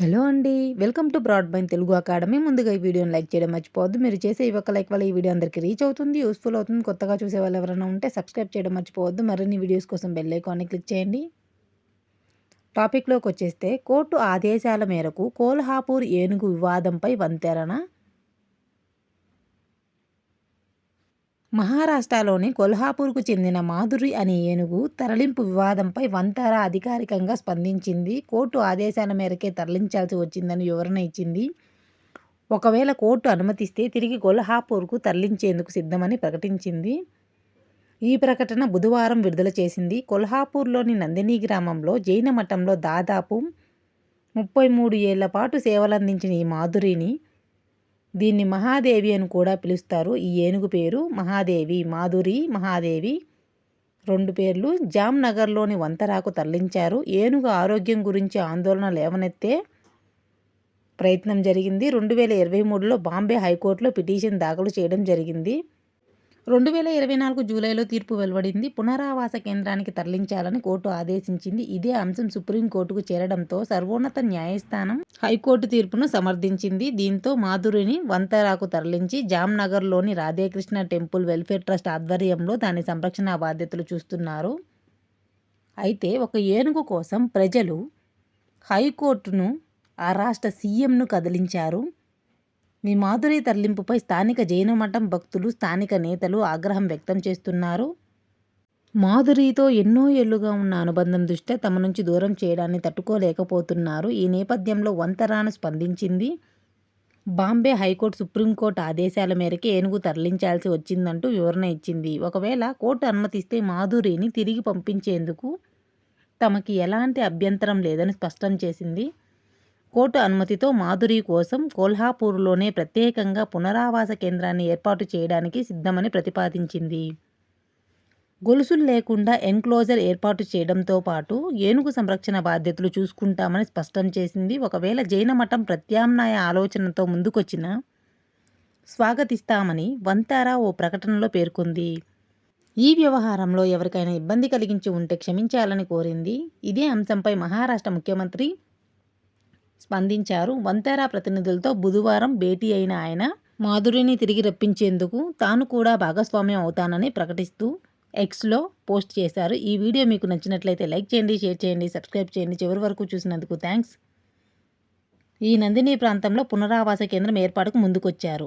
Hello అండి welcome to broadband Telugu academy. ముందుగా ఈ వీడియోని లైక్ చేయడం మర్చిపోవద్దు. మీరు చేసే ఈ ఒక్క లైక్ వల్ల ఈ వీడియో అందరికీ రీచ్ అవుతుంది యూస్ఫుల్ అవుతుంది. కొత్తగా చూసే వాళ్ళు ఎవరైనా ఉంటే సబ్స్క్రైబ్ చేయడం మర్చిపోవద్దు. మరిన్ని వీడియోస్ కోసం బెల్ ఐకాన్ని క్లిక్ చేయండి. టాపిక్లోకి వచ్చేస్తే కోర్టు ఆదేశాల మేరకు కోల్హాపూర్ ఏనుగు వివాదంపై వంతెరన మహారాష్ట్రలోని కొల్హాపూర్కు చెందిన మాధురి అనే ఏనుగు తరలింపు వివాదంపై వంతర అధికారికంగా స్పందించింది. కోర్టు ఆదేశాల మేరకే తరలించాల్సి వచ్చిందని వివరణ ఇచ్చింది. ఒకవేళ కోర్టు అనుమతిస్తే తిరిగి కొల్హాపూర్కు తరలించేందుకు సిద్ధమని ప్రకటించింది. ఈ ప్రకటన బుధవారం విడుదల చేసింది. కొల్హాపూర్లోని నందిని గ్రామంలో జైన మఠంలో దాదాపు ముప్పై మూడు ఏళ్ళ పాటు సేవలందించిన ఈ మాధురిని దీన్ని మహాదేవి అని కూడా పిలుస్తారు. ఈ ఏనుగు పేరు మహాదేవి మాధురి మహాదేవి. రెండు పేర్లు జామ్నగర్లోని వంతరాకు తరలించారు. ఏనుగు ఆరోగ్యం గురించి ఆందోళన లేవనెత్తే ప్రయత్నం జరిగింది. రెండు వేల ఇరవై మూడులో బాంబే హైకోర్టులో పిటిషన్ దాఖలు చేయడం జరిగింది. రెండు వేల ఇరవై నాలుగు జూలైలో తీర్పు వెలువడింది. పునరావాస కేంద్రానికి తరలించాలని కోర్టు ఆదేశించింది. ఇదే అంశం సుప్రీంకోర్టుకు చేరడంతో సర్వోన్నత న్యాయస్థానం హైకోర్టు తీర్పును సమర్థించింది. దీంతో మాధురిని వంతరాకు తరలించి జామ్నగర్లోని రాధేకృష్ణ టెంపుల్ వెల్ఫేర్ ట్రస్ట్ ఆధ్వర్యంలో దాని సంరక్షణ బాధ్యతలు చూస్తున్నారు. అయితే ఒక ఏనుగు కోసం ప్రజలు హైకోర్టును ఆ రాష్ట్ర సీఎంను కదిలించారు. మీ మాధురి తరలింపుపై స్థానిక జైన మఠం భక్తులు స్థానిక నేతలు ఆగ్రహం వ్యక్తం చేస్తున్నారు. మాధురితో ఎన్నో ఏళ్ళుగా ఉన్న అనుబంధం దృష్ట్యా తమ నుంచి దూరం చేయడాన్ని తట్టుకోలేకపోతున్నారు. ఈ నేపథ్యంలో వంతరాను స్పందించింది. బాంబే హైకోర్టు సుప్రీంకోర్టు ఆదేశాల మేరకు ఏనుగు తరలించాల్సి వచ్చిందంటూ వివరణ ఇచ్చింది. ఒకవేళ కోర్టు అనుమతిస్తే మాధురిని తిరిగి పంపించేందుకు తమకి ఎలాంటి అభ్యంతరం లేదని స్పష్టం చేసింది. కోర్టు అనుమతితో మాధురి కోసం కోల్హాపూర్లోనే ప్రత్యేకంగా పునరావాస కేంద్రాన్ని ఏర్పాటు చేయడానికి సిద్ధమని ప్రతిపాదించింది. గొలుసులు లేకుండా ఎన్క్లోజర్ ఏర్పాటు చేయడంతో పాటు ఏనుగు సంరక్షణ బాధ్యతలు చూసుకుంటామని స్పష్టం చేసింది. ఒకవేళ జైన మఠం ప్రత్యామ్నాయ ఆలోచనతో ముందుకొచ్చిన స్వాగతిస్తామని వంతారా ఓ ప్రకటనలో పేర్కొంది. ఈ వ్యవహారంలో ఎవరికైనా ఇబ్బంది కలిగించి ఉంటే క్షమించాలని కోరింది. ఇదే అంశంపై మహారాష్ట్ర ముఖ్యమంత్రి స్పందించారు. వంతెరా ప్రతినిధులతో బుధవారం భేటీ అయిన ఆయన మాధురిని తిరిగి రప్పించేందుకు తాను కూడా భాగస్వామ్యం అవుతానని ప్రకటిస్తూ ఎక్స్లో పోస్ట్ చేశారు. ఈ వీడియో మీకు నచ్చినట్లయితే లైక్ చేయండి షేర్ చేయండి సబ్స్క్రైబ్ చేయండి. చివరి వరకు చూసినందుకు థ్యాంక్స్ ఈ నందిని ప్రాంతంలో పునరావాస కేంద్రం ఏర్పాటుకు ముందుకొచ్చారు.